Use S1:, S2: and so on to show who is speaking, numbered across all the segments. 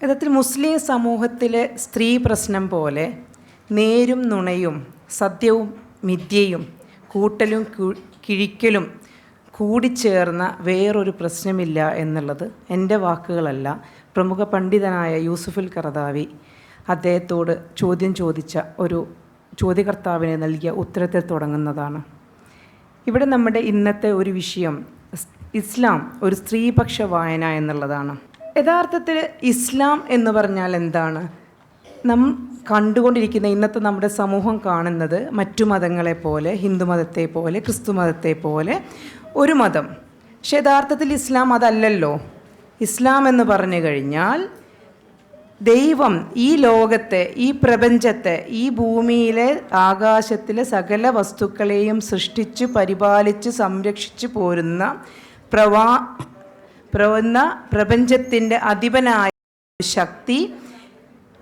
S1: യഥാർത്ഥത്തിൽ മുസ്ലിം സമൂഹത്തിലെ സ്ത്രീ പ്രശ്നം പോലെ നേരും നുണയും സത്യവും മിഥ്യയും കൂട്ടലും കിഴിക്കലും കൂടിച്ചേർന്ന വേറൊരു പ്രശ്നമില്ല എന്നുള്ളത് എന്റെ വാക്കുകളല്ല. പ്രമുഖ പണ്ഡിതനായ യൂസുഫുൽ കറദാവി അദ്ദേഹത്തോട് ചോദ്യം ചോദിച്ച ഒരു ചോദ്യകർത്താവിനെ നൽകിയ ഉത്തരത്തിൽ തുടങ്ങുന്നതാണ്. ഇവിടെ നമ്മുടെ ഇന്നത്തെ ഒരു വിഷയം ഇസ്ലാം ഒരു സ്ത്രീപക്ഷ വായന എന്നുള്ളതാണ്. യഥാർത്ഥത്തിൽ ഇസ്ലാം എന്ന് പറഞ്ഞാൽ എന്താണ്? നാം കണ്ടുകൊണ്ടിരിക്കുന്ന ഇന്നത്തെ നമ്മുടെ സമൂഹം കാണുന്നത് മറ്റു മതങ്ങളെ പോലെ ഹിന്ദു മതത്തെ പോലെ ക്രിസ്തു മതത്തെ പോലെ ഒരു മതം. പക്ഷെ യഥാർത്ഥത്തിൽ ഇസ്ലാം അതല്ലല്ലോ. ഇസ്ലാം എന്ന് പറഞ്ഞു കഴിഞ്ഞാൽ ദൈവം ഈ ലോകത്തെ ഈ പ്രപഞ്ചത്തെ ഈ ഭൂമിയിലെ ആകാശത്തിലെ സകല വസ്തുക്കളെയും സൃഷ്ടിച്ച് പരിപാലിച്ച് സംരക്ഷിച്ചു പോരുന്ന പ്രവാ പ്രവന്ന പ്രപഞ്ചത്തിന്റെ അധിപനായ ശക്തി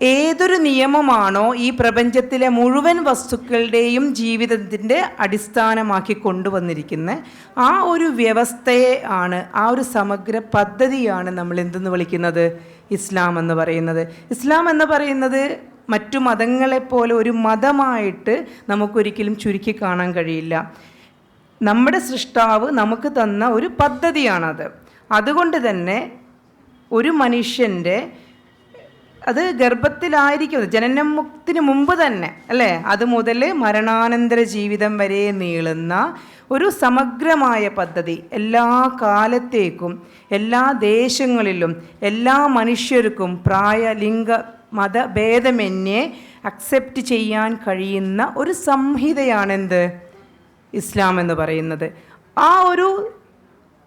S1: ഏതൊരു നിയമമാണോ ഈ പ്രപഞ്ചത്തിലെ മുഴുവൻ വസ്തുക്കളുടെയും ജീവിതത്തിന്റെ അടിസ്ഥാനമാക്കി കൊണ്ടുവന്നിരിക്കുന്നത് ആ ഒരു വ്യവസ്ഥയെ ആണ് ആ ഒരു സമഗ്ര പദ്ധതിയാണ് നമ്മൾ എന്തെന്ന് വിളിക്കുന്നത്? ഇസ്ലാം എന്ന് പറയുന്നത്. ഇസ്ലാം എന്ന് പറയുന്നത് മറ്റു മതങ്ങളെപ്പോലെ ഒരു മതമായിട്ട് നമുക്കൊരിക്കലും ചുരുക്കി കാണാൻ കഴിയില്ല. നമ്മുടെ സൃഷ്ടാവ് നമുക്ക് തന്ന ഒരു പദ്ധതിയാണത്. അതുകൊണ്ട് തന്നെ ഒരു മനുഷ്യന്റെ അത് ഗർഭത്തിലായിരിക്കും. ജനനമുക്തിന് മുമ്പ് തന്നെ അല്ലേ? അത് മുതൽ മരണാനന്തര ജീവിതം വരെ നീളുന്ന ഒരു സമഗ്രമായ പദ്ധതി. എല്ലാ കാലത്തേക്കും എല്ലാ ദേശങ്ങളിലും എല്ലാ മനുഷ്യർക്കും പ്രായ ലിംഗ മതഭേദമന്യേ അക്സെപ്റ്റ് ചെയ്യാൻ കഴിയുന്ന ഒരു സംഹിതയാണെന്ത്? ഇസ്ലാം എന്ന് പറയുന്നത്. ആ ഒരു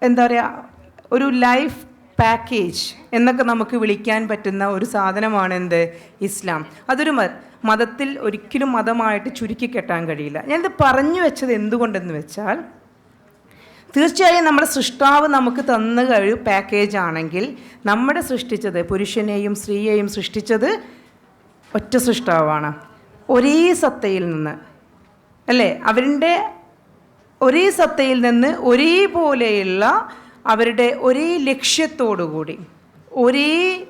S1: എന്താ പറയുക ഒരു ലൈഫ് പാക്കേജ് എന്നൊക്കെ നമുക്ക് വിളിക്കാൻ പറ്റുന്ന ഒരു സാധനമാണ് എന്ത്? ഇസ്ലാം. അതൊരു മതത്തിൽ ഒരിക്കലും മതമായിട്ട് ചുരുക്കി കെട്ടാൻ കഴിയില്ല. ഞാനിത് പറഞ്ഞു വെച്ചത് എന്തുകൊണ്ടെന്ന് വെച്ചാൽ തീർച്ചയായും നമ്മുടെ സൃഷ്ടാവ് നമുക്ക് തന്ന ഒരു പാക്കേജ് ആണെങ്കിൽ നമ്മുടെ സൃഷ്ടിച്ചത് പുരുഷനെയും സ്ത്രീയെയും സൃഷ്ടിച്ചത് ഒറ്റ സൃഷ്ടാവാണ്. ഒരേ സത്തയിൽ നിന്ന്. അല്ലേ? അവരുടെ ഒരേ സത്തയിൽ നിന്ന് ഒരേപോലെയുള്ള അവരുടെ ഒരേ ലക്ഷ്യത്തോടുകൂടി ഒരേ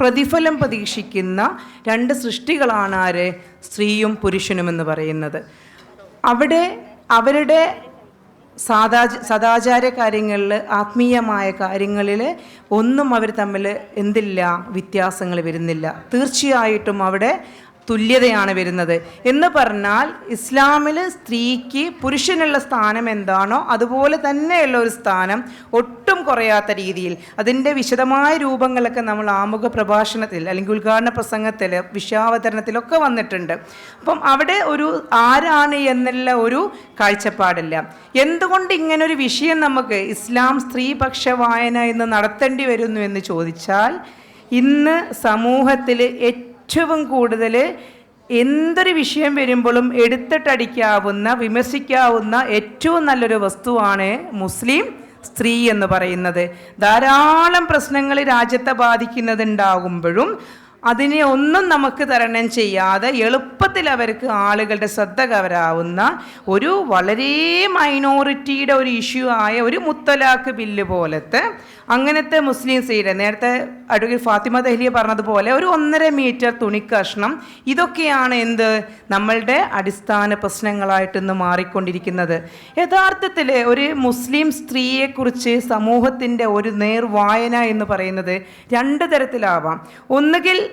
S1: പ്രതിഫലം പ്രതീക്ഷിക്കുന്ന രണ്ട് സൃഷ്ടികളാണ് ആര്? സ്ത്രീയും പുരുഷനും എന്ന് പറയുന്നത്. അവിടെ അവരുടെ സാദാ സദാചാര കാര്യങ്ങളിൽ ആത്മീയമായ കാര്യങ്ങളിൽ ഒന്നും അവർ തമ്മിൽ എന്തില്ല വ്യത്യാസങ്ങൾ വരുന്നില്ല. തീർച്ചയായിട്ടും അവിടെ തുല്യതയാണ് വരുന്നത്. എന്ന് പറഞ്ഞാൽ ഇസ്ലാമിൽ സ്ത്രീക്ക് പുരുഷനുള്ള സ്ഥാനം എന്താണോ അതുപോലെ തന്നെയുള്ള ഒരു സ്ഥാനം ഒട്ടും കുറയാത്ത രീതിയിൽ അതിന്റെ വിശദമായ രൂപങ്ങളൊക്കെ നമ്മൾ ആമുഖ പ്രഭാഷണത്തിൽ അല്ലെങ്കിൽ ഉദ്ഘാടന പ്രസംഗത്തിൽ വിഷയാവതരണത്തിലൊക്കെ വന്നിട്ടുണ്ട്. അപ്പം അവിടെ ഒരു ആരാണ് എന്നുള്ള ഒരു കാഴ്ചപ്പാടില്ല. എന്തുകൊണ്ട് ഇങ്ങനൊരു വിഷയം നമുക്ക് ഇസ്ലാം സ്ത്രീപക്ഷ വായന എന്ന് നടത്തേണ്ടി വരുന്നു എന്ന് ചോദിച്ചാൽ ഇന്ന് സമൂഹത്തിൽ ഏറ്റവും കൂടുതൽ എന്തൊരു വിഷയം വരുമ്പോഴും എടുത്തിട്ടടിക്കാവുന്ന വിമർശിക്കാവുന്ന ഏറ്റവും നല്ലൊരു വസ്തുവാണ് മുസ്ലിം സ്ത്രീ എന്ന് പറയുന്നത്. ധാരാളം പ്രശ്നങ്ങൾ രാജ്യത്തെ ബാധിക്കുന്നതുണ്ടാകുമ്പോഴും അതിനെ ഒന്നും നമുക്ക് തരണം ചെയ്യാതെ എളുപ്പത്തിൽ അവർക്ക് ആളുകളുടെ ശ്രദ്ധ കവരാവുന്ന ഒരു വളരെ മൈനോറിറ്റിയുടെ ഒരു ഇഷ്യൂ ആയ ഒരു മുത്തലാഖ് ബില്ല് പോലത്തെ അങ്ങനത്തെ മുസ്ലിം സ്ത്രീയുടെ നേരത്തെ അടുക്കി ഫാത്തിമ ദഹ്ലിയ പറഞ്ഞതുപോലെ ഒരു ഒന്നര മീറ്റർ തുണി കഷ്ണം. ഇതൊക്കെയാണ് എന്ത്? നമ്മളുടെ അടിസ്ഥാന പ്രശ്നങ്ങളായിട്ട് ഇന്ന് മാറിക്കൊണ്ടിരിക്കുന്നത്. യഥാർത്ഥത്തിൽ ഒരു മുസ്ലിം സ്ത്രീയെക്കുറിച്ച് സമൂഹത്തിന്റെ ഒരു നേർവായന എന്ന് പറയുന്നത് രണ്ട് തരത്തിലാവാം. ഒന്നുകിൽ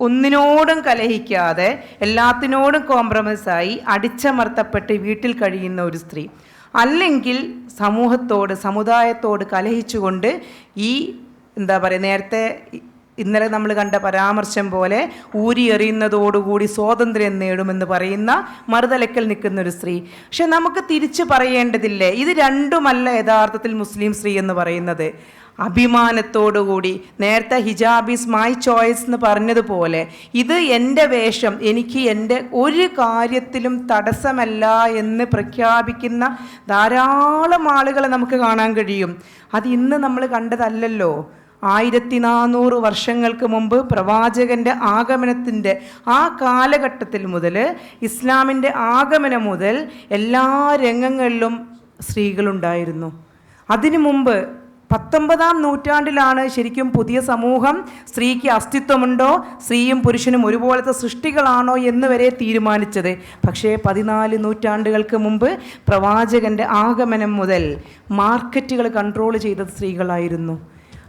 S1: ഒന്നിനോടും കലഹിക്കാതെ എല്ലാത്തിനോടും കോംപ്രമൈസായി അടിച്ചമർത്തപ്പെട്ട് വീട്ടിൽ കഴിയുന്ന ഒരു സ്ത്രീ. അല്ലെങ്കിൽ സമൂഹത്തോട് സമുദായത്തോട് കലഹിച്ചുകൊണ്ട് ഈ എന്താ പറയുക നേരത്തെ ഇന്നലെ നമ്മൾ കണ്ട പരാമർശം പോലെ ഊരി എറിയുന്നതോടുകൂടി സ്വാതന്ത്ര്യം നേടുമെന്ന് പറയുന്ന മറുതലക്കൽ നിൽക്കുന്ന ഒരു സ്ത്രീ. പക്ഷെ നമുക്ക് തിരിച്ചു പറയേണ്ടതില്ലേ? ഇത് രണ്ടുമല്ല യഥാർത്ഥത്തിൽ മുസ്ലിം സ്ത്രീ എന്ന് പറയുന്നത്. അഭിമാനത്തോടുകൂടി. നേരത്തെ ഹിജാബീസ് മൈ ചോയ്സ് എന്ന് പറഞ്ഞതുപോലെ ഇത് എന്റെ വേഷം എനിക്ക് എന്റെ ഒരു കാര്യത്തിലും തടസ്സമല്ല എന്ന് പ്രഖ്യാപിക്കുന്ന ധാരാളം ആളുകളെ നമുക്ക് കാണാൻ കഴിയും. അത് ഇന്ന് നമ്മൾ കണ്ടതല്ലല്ലോ. ആയിരത്തി നാനൂറ് വർഷങ്ങൾക്ക് മുമ്പ് പ്രവാചകന്റെ ആഗമനത്തിന്റെ ആ കാലഘട്ടത്തിൽ മുതൽ ഇസ്ലാമിന്റെ ആഗമനം മുതൽ എല്ലാ രംഗങ്ങളിലും സ്ത്രീകളുണ്ടായിരുന്നു. അതിനു മുമ്പ് പത്തൊമ്പതാം നൂറ്റാണ്ടിലാണ് ശരിക്കും പുതിയ സമൂഹം സ്ത്രീക്ക് അസ്തിത്വമുണ്ടോ സ്ത്രീയും പുരുഷനും ഒരുപോലത്തെ സൃഷ്ടികളാണോ എന്ന് വരെ തീരുമാനിച്ചത്. പക്ഷേ പതിനാല് നൂറ്റാണ്ടുകൾക്ക് മുമ്പ് പ്രവാചകന്റെ ആഗമനം മുതൽ മാർക്കറ്റുകൾ കൺട്രോൾ ചെയ്തത് സ്ത്രീകളായിരുന്നു.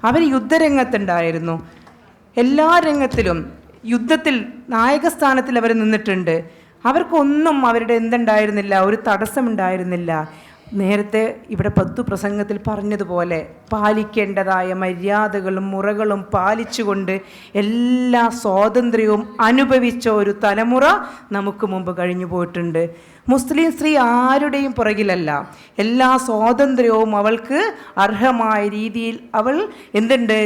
S1: അവർ യുദ്ധരംഗത്തുണ്ടായിരുന്നു. എല്ലാ രംഗത്തിലും യുദ്ധത്തിൽ നായകസ്ഥാനത്തിൽ അവർ നിന്നിട്ടുണ്ട്. അവർക്കൊന്നും അവരുടെ എന്തുണ്ടായിരുന്നില്ല ഒരു തടസ്സമുണ്ടായിരുന്നില്ല. നേരത്തെ ഇവിടെ പത്തു പ്രസംഗത്തിൽ പറഞ്ഞതുപോലെ പാലിക്കേണ്ടതായ മര്യാദകളും മുറകളും പാലിച്ചുകൊണ്ട് എല്ലാ സ്വാതന്ത്ര്യവും അനുഭവിച്ച ഒരു തലമുറ നമുക്ക് മുമ്പ് കഴിഞ്ഞു പോയിട്ടുണ്ട്. മുസ്ലിം സ്ത്രീ ആരുടെയും പുറകിലല്ല. എല്ലാ സ്വാതന്ത്ര്യവും അവൾക്ക് അർഹമായ രീതിയിൽ അവൾ എന്തുണ്ട്?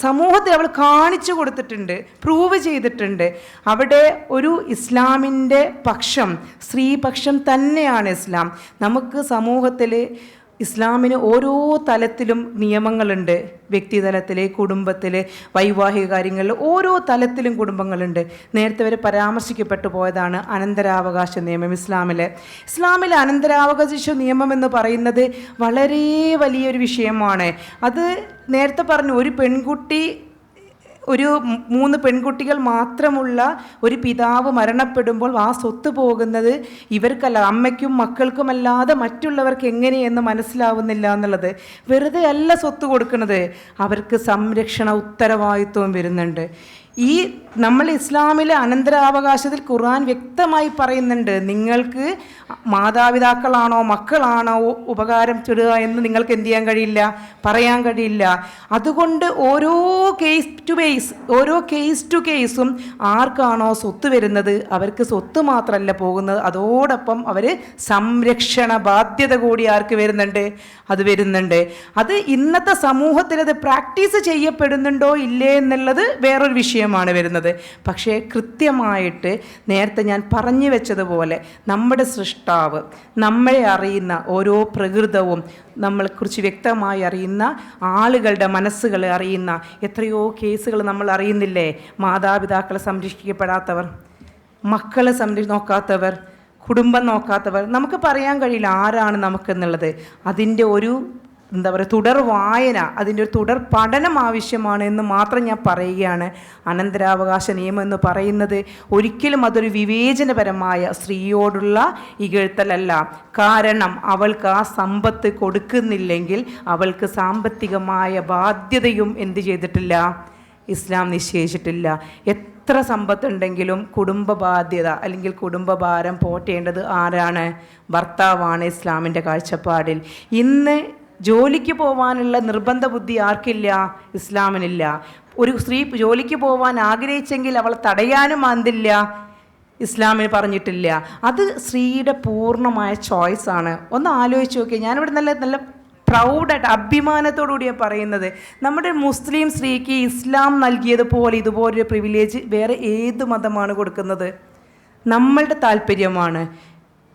S1: സമൂഹത്തിൽ അവൾ കാണിച്ചു കൊടുത്തിട്ടുണ്ട് പ്രൂവ് ചെയ്തിട്ടുണ്ട്. അവിടെ ഒരു ഇസ്ലാമിന്റെ പക്ഷം സ്ത്രീപക്ഷം തന്നെയാണ് ഇസ്ലാം. നമുക്ക് സമൂഹത്തിൽ ഇസ്ലാമിന് ഓരോ തലത്തിലും നിയമങ്ങളുണ്ട്. വ്യക്തിതലത്തിൽ കുടുംബത്തിൽ വൈവാഹിക കാര്യങ്ങളിൽ ഓരോ തലത്തിലും കുടുംബങ്ങളുണ്ട്. നേരത്തെ വരെ പരാമർശിക്കപ്പെട്ടു പോയതാണ് അനന്തരാവകാശ നിയമം ഇസ്ലാമിലെ. ഇസ്ലാമിലെ അനന്തരാവകാശ നിയമം എന്ന് പറയുന്നത് വളരെ വലിയൊരു വിഷയമാണ്. അത് നേരത്തെ പറഞ്ഞു ഒരു പെൺകുട്ടി ഒരു മൂന്ന് പെൺകുട്ടികൾ മാത്രമുള്ള ഒരു പിതാവ് മരണപ്പെടുമ്പോൾ ആ സ്വത്ത് പോകുന്നത് ഇവർക്കല്ല അമ്മയ്ക്കും മക്കൾക്കുമല്ലാതെ മറ്റുള്ളവർക്ക് എങ്ങനെയെന്ന് മനസ്സിലാവുന്നില്ല എന്നുള്ളത്. വെറുതെ അല്ല സ്വത്ത് കൊടുക്കുന്നത്. അവർക്ക് സംരക്ഷണ ഉത്തരവാദിത്വം വരുന്നുണ്ട്. ഈ നമ്മൾ ഇസ്ലാമിലെ അനന്തരാവകാശത്തിൽ ഖുർആൻ വ്യക്തമായി പറയുന്നുണ്ട്. നിങ്ങൾക്ക് മാതാപിതാക്കളാണോ മക്കളാണോ ഉപകാരം ചെടുക എന്ന് നിങ്ങൾക്ക് എന്ത് ചെയ്യാൻ കഴിയില്ല? പറയാൻ കഴിയില്ല. അതുകൊണ്ട് ഓരോ കേസ് ടു കേസ് ഓരോ കേസ് ടു കേസും ആർക്കാണോ സ്വത്ത് വരുന്നത്? അവർക്ക് സ്വത്ത് മാത്രമല്ല പോകുന്നത്. അതോടൊപ്പം അവർ സംരക്ഷണ ബാധ്യത കൂടി ആർക്ക് വരുന്നുണ്ട്? അത് വരുന്നുണ്ട്. അത് ഇന്നത്തെ സമൂഹത്തിൽ അത് പ്രാക്ടീസ് ചെയ്യപ്പെടുന്നുണ്ടോ ഇല്ലേ എന്നുള്ളത് വേറൊരു വിഷയമാണ് വരുന്നത്. പക്ഷേ കൃത്യമായിട്ട് നേരത്തെ ഞാൻ പറഞ്ഞു വെച്ചതുപോലെ നമ്മുടെ സൃഷ്ടാവ് നമ്മളെ അറിയുന്ന ഓരോ പ്രകൃതവും നമ്മളെക്കുറിച്ച് വ്യക്തമായി അറിയുന്ന ആളുകളുടെ മനസ്സുകൾ അറിയുന്ന എത്രയോ കേസുകൾ നമ്മൾ അറിയുന്നില്ലേ? മാതാപിതാക്കളെ സംരക്ഷിക്കപ്പെടാത്തവർ മക്കളെ സംര നോക്കാത്തവർ കുടുംബം നോക്കാത്തവർ. നമുക്ക് പറയാൻ കഴിയില്ല ആരാണ് നമുക്കെന്നുള്ളത്. അതിന്റെ ഒരു എന്താ പറയുക തുടർ വായന അതിന്റെ ഒരു തുടർ പഠനം ആവശ്യമാണ് എന്ന് മാത്രം ഞാൻ പറയുകയാണ്. അനന്തരാവകാശ നിയമം എന്ന് പറയുന്നത് ഒരിക്കലും അതൊരു വിവേചനപരമായ സ്ത്രീയോടുള്ള ഇകഴ്ത്തലല്ല. കാരണം അവൾക്ക് ആ സമ്പത്ത് കൊടുക്കുന്നില്ലെങ്കിൽ അവൾക്ക് സാമ്പത്തികമായ ബാധ്യതയും എന്ത് ചെയ്തിട്ടില്ല? ഇസ്ലാം നിശ്ചയിച്ചിട്ടില്ല. എത്ര സമ്പത്തുണ്ടെങ്കിലും കുടുംബ ബാധ്യത അല്ലെങ്കിൽ കുടുംബ ഭാരം പോറ്റേണ്ടത് ആരാണ്? ഭർത്താവാണ് ഇസ്ലാമിന്റെ കാഴ്ചപ്പാടിൽ. ഇന്ന് ജോലിക്ക് പോവാനുള്ള നിർബന്ധ ബുദ്ധി ആർക്കില്ല? ഇസ്ലാമിനില്ല. ഒരു സ്ത്രീ ജോലിക്ക് പോവാൻ ആഗ്രഹിച്ചെങ്കിൽ അവൾ തടയാനും ആന്തില്ല. ഇസ്ലാമിന് പറഞ്ഞിട്ടില്ല. അത് സ്ത്രീയുടെ പൂർണമായ ചോയ്സാണ് ഒന്ന് ആലോചിച്ച് നോക്കിയാൽ ഞാനിവിടെ നല്ല നല്ല പ്രൗഡായിട്ട് അഭിമാനത്തോടു കൂടിയാണ് പറയുന്നത്. നമ്മുടെ മുസ്ലിം സ്ത്രീക്ക് ഇസ്ലാം നൽകിയതുപോലെ ഇതുപോലൊരു പ്രിവിലേജ് വേറെ ഏത് മതമാണ് കൊടുക്കുന്നത്? നമ്മളുടെ താല്പര്യമാണ്.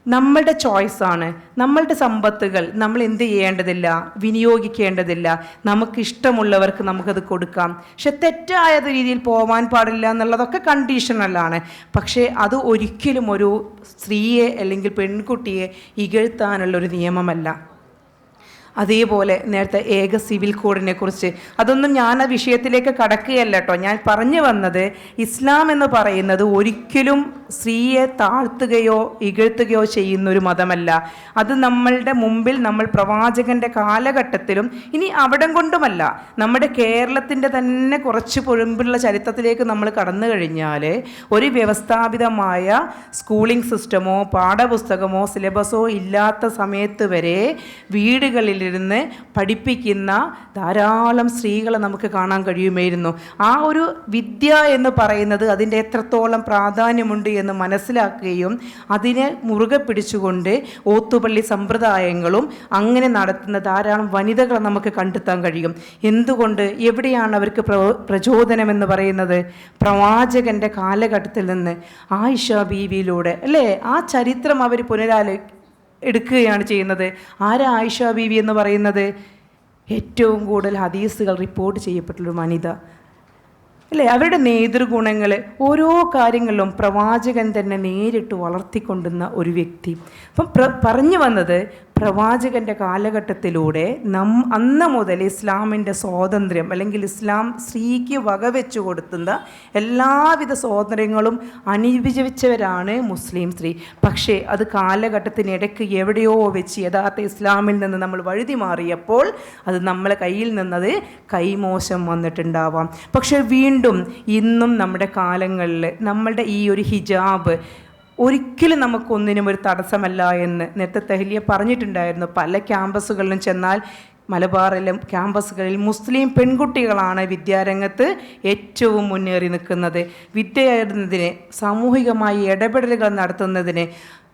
S1: നമ്മളുടെ ചോയ്സാണ്. നമ്മളുടെ സമ്പത്തുകൾ. നമ്മൾ എന്ത് ചെയ്യേണ്ടതില്ല? വിനിയോഗിക്കേണ്ടതില്ല. നമുക്ക് ഇഷ്ടമുള്ളവർക്ക് നമുക്കത് കൊടുക്കാം. പക്ഷെ തെറ്റായ രീതിയിൽ പോവാൻ പാടില്ല എന്നുള്ളതൊക്കെ കണ്ടീഷണലാണ് പക്ഷേ അത് ഒരിക്കലും ഒരു സ്ത്രീയെ അല്ലെങ്കിൽ പെൺകുട്ടിയെ ഇകഴ്ത്താനുള്ളൊരു നിയമമല്ല. അതേപോലെ നേരത്തെ ഏക സിവിൽ കോഡിനെ കുറിച്ച്. അതൊന്നും ഞാൻ ആ വിഷയത്തിലേക്ക് കടക്കുകയല്ല കേട്ടോ ഞാൻ പറഞ്ഞു വന്നത് ഇസ്ലാം എന്ന് പറയുന്നത് ഒരിക്കലും സ്ത്രീയെ താഴ്ത്തുകയോ ഇകഴ്ത്തുകയോ ചെയ്യുന്ന ഒരു മതമല്ല. അത് നമ്മളുടെ മുമ്പിൽ നമ്മൾ പ്രവാചകന്റെ കാലഘട്ടത്തിലും ഇനി അവിടം കൊണ്ടുമല്ല. നമ്മുടെ കേരളത്തിന്റെ തന്നെ കുറച്ച് പുഴമ്പുള്ള ചരിത്രത്തിലേക്ക് നമ്മൾ കടന്നു കഴിഞ്ഞാൽ ഒരു വ്യവസ്ഥാപിതമായ സ്കൂളിംഗ് സിസ്റ്റമോ പാഠപുസ്തകമോ സിലബസോ ഇല്ലാത്ത സമയത്ത് വരെ വീടുകളിലിരുന്ന് പഠിപ്പിക്കുന്ന ധാരാളം സ്ത്രീകളെ നമുക്ക് കാണാൻ കഴിയുമായിരുന്നു. ആ ഒരു വിദ്യ എന്ന് പറയുന്നത് അതിന്റെ എത്രത്തോളം പ്രാധാന്യമുണ്ട് എന്ന് മനസ്സിലാക്കുകയും അതിനെ മുറുകെ പിടിച്ചുകൊണ്ട് ഓത്തുപള്ളി സമ്പ്രദായങ്ങളും അങ്ങനെ നടത്തുന്ന ധാരാളം വനിതകളെ നമുക്ക് കണ്ടെത്താൻ കഴിയും. എന്തുകൊണ്ട്? എവിടെയാണ് അവർക്ക് പ്രോ പ്രചോദനം എന്ന് പറയുന്നത്? പ്രവാചകന്റെ കാലഘട്ടത്തിൽ നിന്ന് ആയിഷ ബീവിയിലൂടെ അല്ലേ? ആ ചരിത്രം അവർ പുനരാലോ എടുക്കുകയാണ് ചെയ്യുന്നത്. ആരാ ആയിഷ ബീവി എന്ന് പറയുന്നത്? ഏറ്റവും കൂടുതൽ ഹദീസുകൾ റിപ്പോർട്ട് ചെയ്യപ്പെട്ടൊരു വനിത. അല്ലേ? അവരുടെ നേതൃഗുണങ്ങൾ ഓരോ കാര്യങ്ങളിലും പ്രവാചകൻ തന്നെ നേരിട്ട് വളർത്തിക്കൊണ്ടുന്ന ഒരു വ്യക്തി. അപ്പം പറഞ്ഞു വന്നത് പ്രവാചകന്റെ കാലഘട്ടത്തിലൂടെ നം അന്ന് മുതൽ ഇസ്ലാമിന്റെ സ്വാതന്ത്ര്യം അല്ലെങ്കിൽ ഇസ്ലാം സ്ത്രീക്ക് വകവെച്ചു കൊടുത്തുന്ന എല്ലാവിധ സ്വാതന്ത്ര്യങ്ങളും അനുഭവിച്ചവരാണ് മുസ്ലിം സ്ത്രീ. പക്ഷേ അത് കാലഘട്ടത്തിനിടയ്ക്ക് എവിടെയോ വെച്ച് യഥാർത്ഥ ഇസ്ലാമിൽ നിന്ന് നമ്മൾ വഴുതി മാറിയപ്പോൾ അത് നമ്മളെ കയ്യിൽ നിന്നത് കൈമോശം വന്നിട്ടുണ്ടാവാം. പക്ഷേ വീണ്ടും ഇന്നും നമ്മുടെ കാലങ്ങളിൽ നമ്മളുടെ ഈ ഒരു ഹിജാബ് ഒരിക്കലും നമുക്കൊന്നിനും ഒരു തടസ്സമല്ല എന്ന് നേരത്തെ തെഹ്ലിയ പറഞ്ഞിട്ടുണ്ടായിരുന്നു. പല ക്യാമ്പസുകളിലും ചെന്നാൽ മലബാറിലും ക്യാമ്പസുകളിൽ മുസ്ലിം പെൺകുട്ടികളാണ് വിദ്യാരംഗത്ത് ഏറ്റവും മുന്നേറി നിൽക്കുന്നത്. വിദ്യ നേടുന്നതിന് സാമൂഹികമായി ഇടപെടലുകൾ നടത്തുന്നതിന്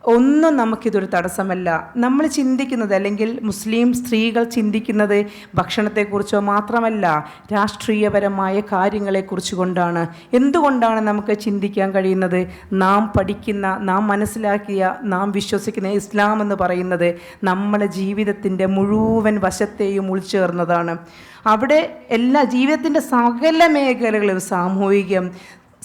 S1: ഒന്നും നമുക്കിതൊരു തടസ്സമല്ല. നമ്മൾ ചിന്തിക്കുന്നത് അല്ലെങ്കിൽ മുസ്ലിം സ്ത്രീകൾ ചിന്തിക്കുന്നത് ഭക്ഷണത്തെക്കുറിച്ചോ മാത്രമല്ല രാഷ്ട്രീയപരമായ കാര്യങ്ങളെക്കുറിച്ച് കൊണ്ടാണ് എന്തുകൊണ്ടാണ് നമുക്ക് ചിന്തിക്കാൻ കഴിയുന്നത്? നാം പഠിക്കുന്ന നാം മനസ്സിലാക്കിയ നാം വിശ്വസിക്കുന്ന ഇസ്ലാം എന്ന് പറയുന്നത് നമ്മുടെ ജീവിതത്തിന്റെ മുഴുവൻ വശത്തെയും ഉൾച്ചേർന്നതാണ്. അവിടെ എല്ലാ ജീവിതത്തിന്റെ സകല മേഖലകളും സാമൂഹികം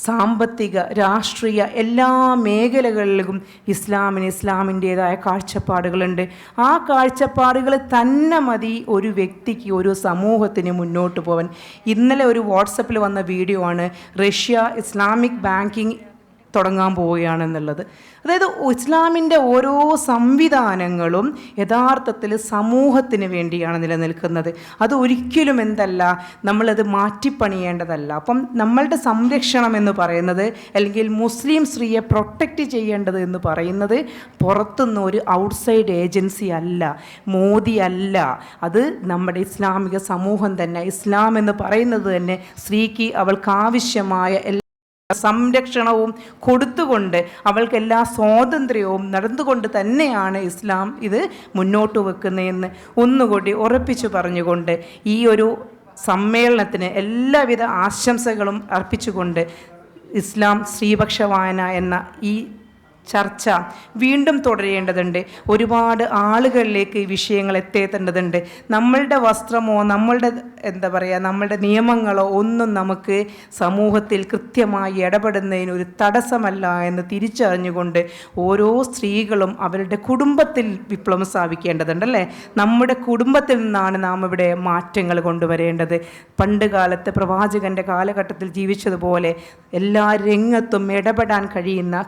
S1: സാമ്പത്തിക രാഷ്ട്രീയ എല്ലാ മേഖലകളിലും ഇസ്ലാമിന് ഇസ്ലാമിന്റേതായ കാഴ്ചപ്പാടുകളുണ്ട്. ആ കാഴ്ചപ്പാടുകൾ തന്നെ മതി ഒരു വ്യക്തിക്ക് ഒരു സമൂഹത്തിന് മുന്നോട്ട് പോകാൻ ഇന്നലെ ഒരു വാട്സപ്പിൽ വന്ന വീഡിയോ ആണ്. റഷ്യ ഇസ്ലാമിക് ബാങ്കിങ് തുടങ്ങാൻ പോവുകയാണെന്നുള്ളത്. അതായത് ഇസ്ലാമിന്റെ ഓരോ സംവിധാനങ്ങളും യഥാർത്ഥത്തിൽ സമൂഹത്തിന് വേണ്ടിയാണ് നിലനിൽക്കുന്നത്. അത് ഒരിക്കലും എന്തല്ല നമ്മളത് മാറ്റിപ്പണിയേണ്ടതല്ല. അപ്പം നമ്മളുടെ സംരക്ഷണം എന്ന് പറയുന്നത് അല്ലെങ്കിൽ മുസ്ലിം സ്ത്രീയെ പ്രൊട്ടക്റ്റ് ചെയ്യേണ്ടത് എന്ന് പറയുന്നത് പുറത്തുനിന്ന് ഒരു ഔട്ട്സൈഡ് ഏജൻസി അല്ല മോദി അല്ല. അത് നമ്മുടെ ഇസ്ലാമിക സമൂഹം തന്നെ ഇസ്ലാം എന്ന് പറയുന്നത് തന്നെ സ്ത്രീക്ക് അവൾക്ക് ആവശ്യമായ എല്ലാ സംരക്ഷണവും കൊടുത്തുകൊണ്ട് അവൾക്ക് എല്ലാ സ്വാതന്ത്ര്യവും നടന്നുകൊണ്ട് തന്നെയാണ് ഇസ്ലാം ഇത് മുന്നോട്ട് വെക്കുന്നതെന്ന് ഒന്നുകൂടി ഉറപ്പിച്ചു പറഞ്ഞുകൊണ്ട് ഈ ഒരു സമ്മേളനത്തിന് എല്ലാവിധ ആശംസകളും അർപ്പിച്ചുകൊണ്ട് ഇസ്ലാം സ്ത്രീപക്ഷ വായന എന്ന ഈ ചർച്ച വീണ്ടും തുടരേണ്ടതുണ്ട്. ഒരുപാട് ആളുകളിലേക്ക് ഈ വിഷയങ്ങൾ എത്തേണ്ടതുണ്ട് നമ്മളുടെ വസ്ത്രമോ നമ്മളുടെ എന്താ പറയുക നമ്മളുടെ നിയമങ്ങളോ ഒന്നും നമുക്ക് സമൂഹത്തിൽ കൃത്യമായി ഇടപെടുന്നതിന് ഒരു തടസ്സമല്ല എന്ന് തിരിച്ചറിഞ്ഞുകൊണ്ട് ഓരോ സ്ത്രീകളും അവരുടെ കുടുംബത്തിൽ വിപ്ലവം സ്ഥാപിക്കേണ്ടതുണ്ട് അല്ലേ നമ്മുടെ കുടുംബത്തിൽ നിന്നാണ് നാം ഇവിടെ മാറ്റങ്ങൾ കൊണ്ടുവരേണ്ടത്. പണ്ട് കാലത്ത് പ്രവാചകന്റെ കാലഘട്ടത്തിൽ ജീവിച്ചതുപോലെ എല്ലാ രംഗത്തും ഇടപെടാൻ കഴിയുന്ന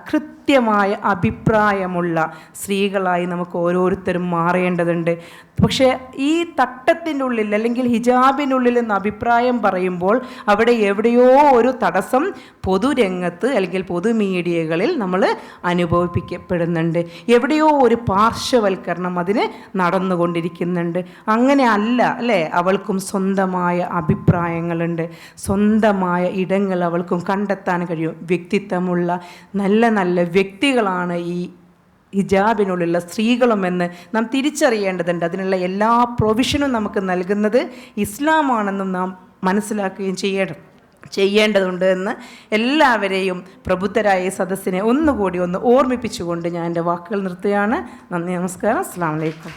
S1: കൃത്യമായ അഭിപ്രായമുള്ള സ്ത്രീകളായി നമുക്ക് ഓരോരുത്തരും മാറേണ്ടതുണ്ട്. പക്ഷേ ഈ തട്ടത്തിന്റെ ഉള്ളിൽ അല്ലെങ്കിൽ ഹിജാബിനുള്ളിൽ എന്ന അഭിപ്രായം പറയുമ്പോൾ അവിടെ എവിടെയോ ഒരു തടസ്സം പൊതുരംഗത്ത് അല്ലെങ്കിൽ പൊതു മീഡിയകളിൽ നമ്മൾ അനുഭവിപ്പിക്കപ്പെടുന്നുണ്ട്. എവിടെയോ ഒരു പാർശ്വവൽക്കരണം അതിന് നടന്നുകൊണ്ടിരിക്കുന്നുണ്ട്. അങ്ങനെ അല്ല അല്ലേ? അവൾക്കും സ്വന്തമായ അഭിപ്രായങ്ങളുണ്ട്. സ്വന്തമായ ഇടങ്ങൾ അവൾക്കും കണ്ടെത്താൻ കഴിയും. വ്യക്തിത്വമുള്ള നല്ല നല്ല വ്യക്തികളാണ് ഈ ഹിജാബിനുള്ളിലുള്ള സ്ത്രീകളുമെന്ന് നാം തിരിച്ചറിയേണ്ടതുണ്ട്. അതിനുള്ള എല്ലാ പ്രൊവിഷനും നമുക്ക് നൽകുന്നത് ഇസ്ലാമാണെന്നും നാം മനസ്സിലാക്കുകയും ചെയ്യണം ചെയ്യേണ്ടതുണ്ട് എന്ന് എല്ലാവരെയും പ്രബുദ്ധരായ സദസ്സിനെ ഒന്നുകൂടി ഒന്ന് ഓർമ്മിപ്പിച്ചുകൊണ്ട് ഞാൻ എന്റെ വാക്കുകൾ നിർത്തുകയാണ്. നന്ദി നമസ്കാരം. അസ്സാം വലൈക്കും